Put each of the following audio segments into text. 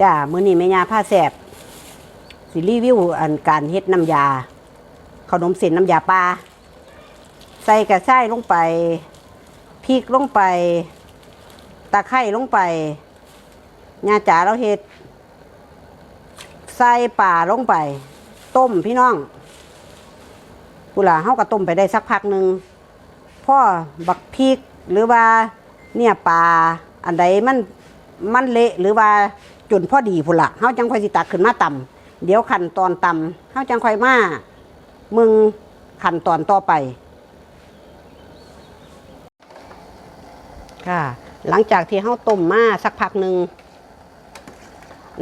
จ้ามื้อนี้แม่ยาผ้าแสบสิรีวิวอันการเฮ็ดน้ำยาขนมเส้นน้ำยาปลาใส่กระชายลงไปพริกลงไป ตะไคร้ลงไปยาจ๋าเราเฮ็ดใส่ป่าลงไป ต้มพี่น้องกุหลาเฮาก็ต้มไปได้สักพักหนึ่งพ่อบักพริกหรือว่าเนี่ยปลาอันใดมันมันเละหรือว่า จนพอดีพุ่นละเฮาจังค่อยสิตักขึ้นมาตำเดี๋ยวขั้นตอนตำเฮาจังค่อยมามึงขั้นตอนต่อไป ค่ะ หลังจากที่เฮาต้มมาสักพักหนึ่ง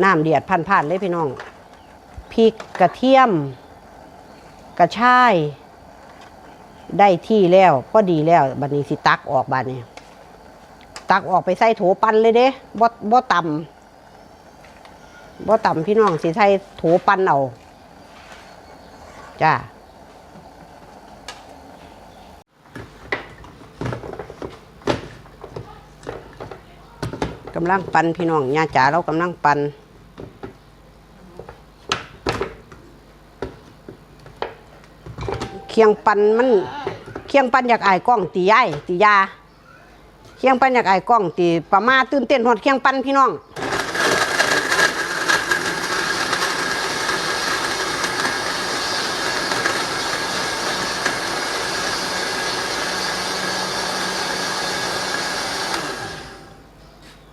น้ำเดือดพันๆเลยพี่น้องพริกกระเทียม กระชายได้ที่แล้วพอดีแล้วบัดนี้สิตักออกบัดนี้ ตักออกไปใส่โถปันเลยเด้บ่บ่ต่ำ บ่ต่ำพี่น้องสิใส่โถปันเอาจ้ากำลังปันพี่น้องญาจ๋าเรากำลังปันเคียงปันมันเคียงปันอยากอายกล้องตียายตียาเคียงปันอยากอายกล้องตีประมาตื่นเต้นหดเคียงปันพี่น้อง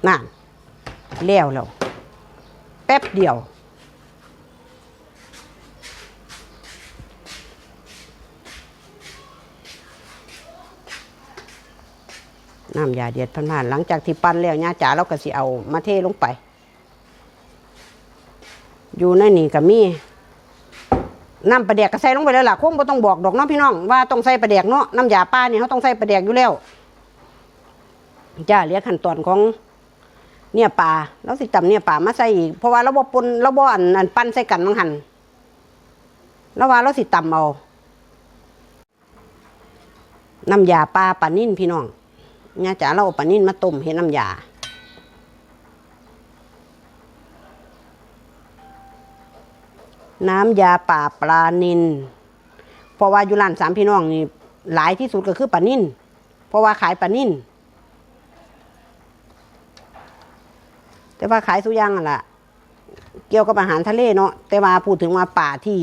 นั่นแล้วแล้วแป๊บเดียว น้ำยาเดือดพันผ่านหลังจากที่ปั้นแล้วย่าจ๋าเราก็สิเอามาเทลงไป อยู่ในนี่ก็มีน้ำปลาแดกก็ใส่ลงไปแล้วล่ะคงบ่ต้องบอกดอกเน้องพี่น้องว่าต้องใส่ปลาแดกเนาะน้ำยาป้าเนี่ยเขาต้องใส่ปลาแดกอยู่แล้วจ้าเหลียขั้นตอนของ เนี่ยปลาเราสิจำเนี่ยปลามาใส่อีกเพราะว่าเราบ่ปนเราบ่อันอันปั้นใส่กันมังหันแล้วว่าเราสิตำเอาน้ำยาปลาปลานิ่นพี่น้องเนี่ยจ๋าเราเอาปลานิ่นมาต้มเห็ดน้ำยาน้ำยาป่าปลานินเพราะว่าอยู่ร้านสามพี่น้องนี่หลายที่สุดก็คือปลานิ่นเพราะว่าขายปลานิ่น แต่ว่าขายสุอยางนั่นล่ะ เกี่ยวกับอาหารทะเลเนาะแต่ว่าพูดถึงว่าป่าที่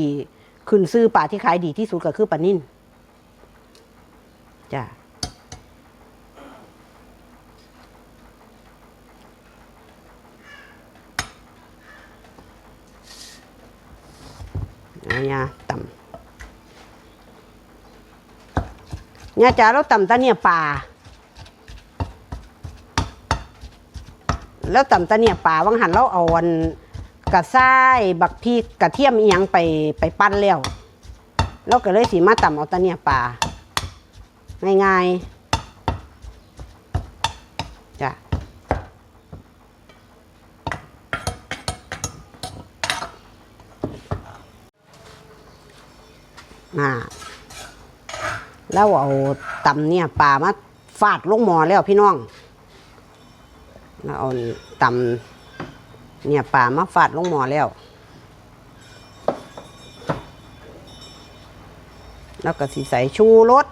ขึ้นซื้อป่าที่ขายดีที่สุดก็คือปลานิ่นจ้ะเอาเนี่ยต่ำเนี่ยจ๋าเราต่ำตะเนี่ยป่า แล้วต่ำตะเนี่ยป่าวังหันเราเอาวันกระซ้ายบักพริกระเทียมเอียงไปไปปั้นแล้วเราก็เลยสีมาต่ำเอาตะเนี่ยป่าง่ายๆจ้ะอ่าแล้วเอาตำเนี่ยปลามาฟาดลงหมอแล้วพี่น้อง แล้วเอาตำเนี่ยปลามาฟาดลงหมอแล้ว แล้วก็สิใส่ชูรส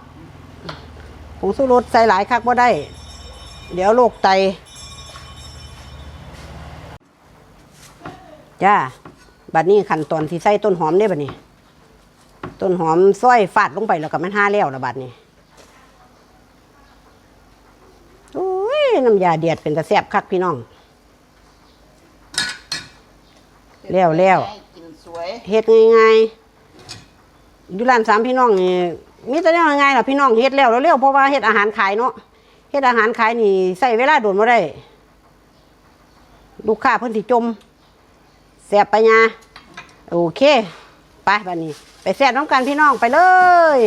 ผงชูรสใส่หลายคักว่าได้ เดี๋ยวโรคไต จ้า บัดนี้ขั้นตอนที่ใส่ต้นหอมได้บัดนี้ ต้นหอมซอยฟาดลงไปแล้วก็มันห้าแล้วละบาดนี้โอ้ย น้ำยาเดียดเป็นตะแซ่บคักพี่น้องแล้วแล้วกินสวยเฮ็ดง่ายๆอยู่ร้านสามพี่น้องนี่มีแต่เรื่องง่ายๆล่ะพี่น้องเฮ็ดแล้วเร็วๆเพราะว่าเฮ็ดอาหารขายเนาะเฮ็ดอาหารขายนี่ใส่เวลาโดนบ่ได้ ลูกค้าเพิ่นสิจมแซ่บไปญาโอเค ไปบัดนี้ ไปแซ่บน้ำกันพี่น้องไปเลย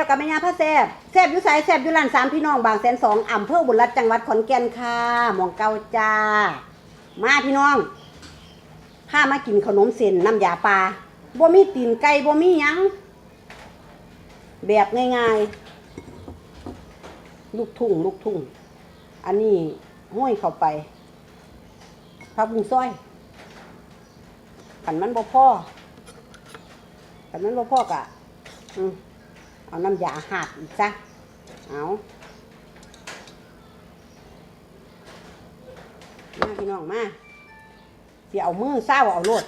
เจ้ากับแม่ยาพระแซ่บแซ่บอยู่ไสแซ่บอยู่ร้านสามพี่น้องบางแสนสองอำเภอบุรีรัตน์จังหวัดขอนแก่นค่ะหมองเกาจ้า มาพี่น้องพามากินขนมเส้นน้ำยาปลาบ่มีตีนไก่บ่มีหยัง แบบง่ายๆ ลูกทุ่งลูกทุ่ง อันนี้ห้อยเข้าไปผักบุ้งซอยขันมันบ่พ่อขันมันบ่พ่อกะอืม เอาน้ำยาหาดอีกซะเอามาพี่น้องมาสิเอามือเศร้าเอาโลด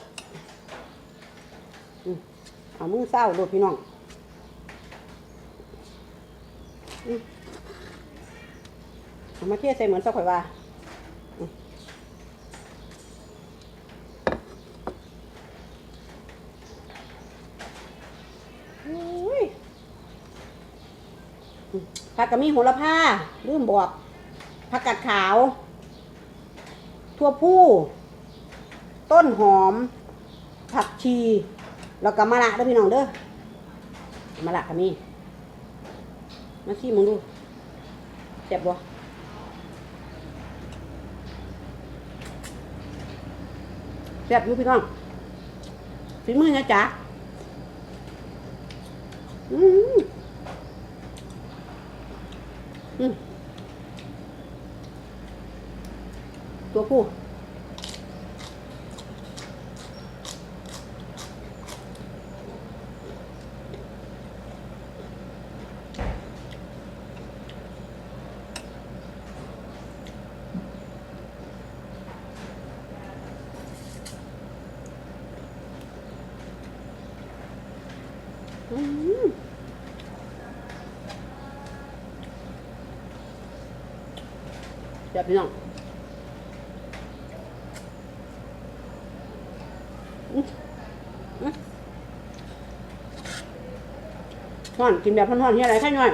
เอามือเศร้าโลดพี่น้องอมเอามาเทียใส่เหมือนเจ้าข่อยว่า อุ้ย ผักกะมีโหระพาลืมบอกผักกาดขาว ทั่วผู้ ต้นหอม ผักชี แล้วก็มะระเด้อพี่น้องเด้อมะระก็มีมาชิมมึงดูเจ็บบ่แซ่บอยู่พี่น้องฝีมือนะจ๊ะอืม อืมตัวผู้อืมเดี๋ยวพี่น้องอื้ออื้อห่อนกินแบบห่อนๆที่อะไรแค่หน่อย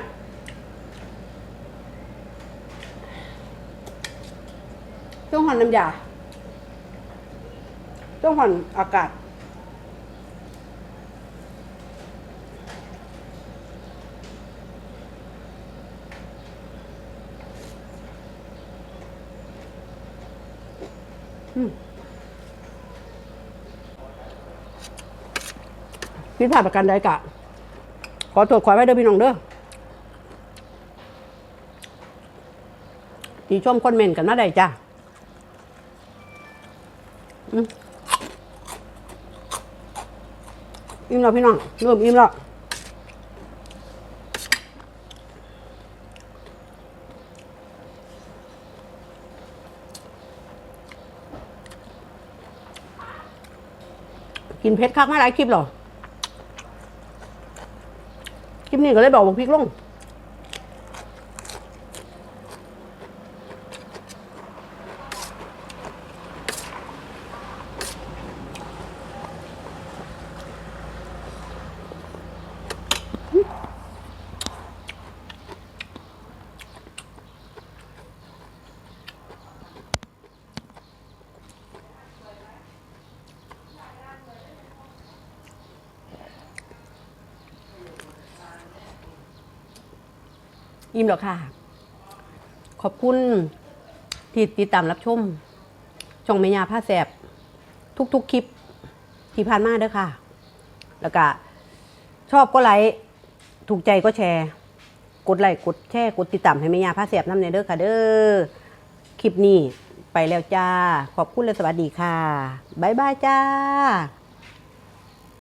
ต้องห่อนน้ำยาต้องห่อนอากาศ พิดพลาดประกันใดกะ ขอโทษขอไว้เด้อพี่น้องเด้อตีชมคนเมนต์กันมาได้จ้ะอิ่มแล้วพี่น้องเริ่มอิ่มแล้ว กินเพชรคักมาหลายคลิปหรอคลิปนี้ก็เลยบอกบอกพริกลง อิ่มแล้วค่ะ ขอบคุณที่ติดตามรับชม ช่องเมียาผ้าแสบ ทุกๆคลิปที่ผ่านมาเด้อค่ะ แล้วก็ชอบก็ไลค์ถูกใจก็แชร์ กดไลค์กดแชร์กดติดตามให้เมียาผ้าแสบน้ำในเด้อค่ะ เด้อคลิปนี้ไปแล้วจ้า ขอบคุณและสวัสดีค่ะ บ๊ายบายจ้า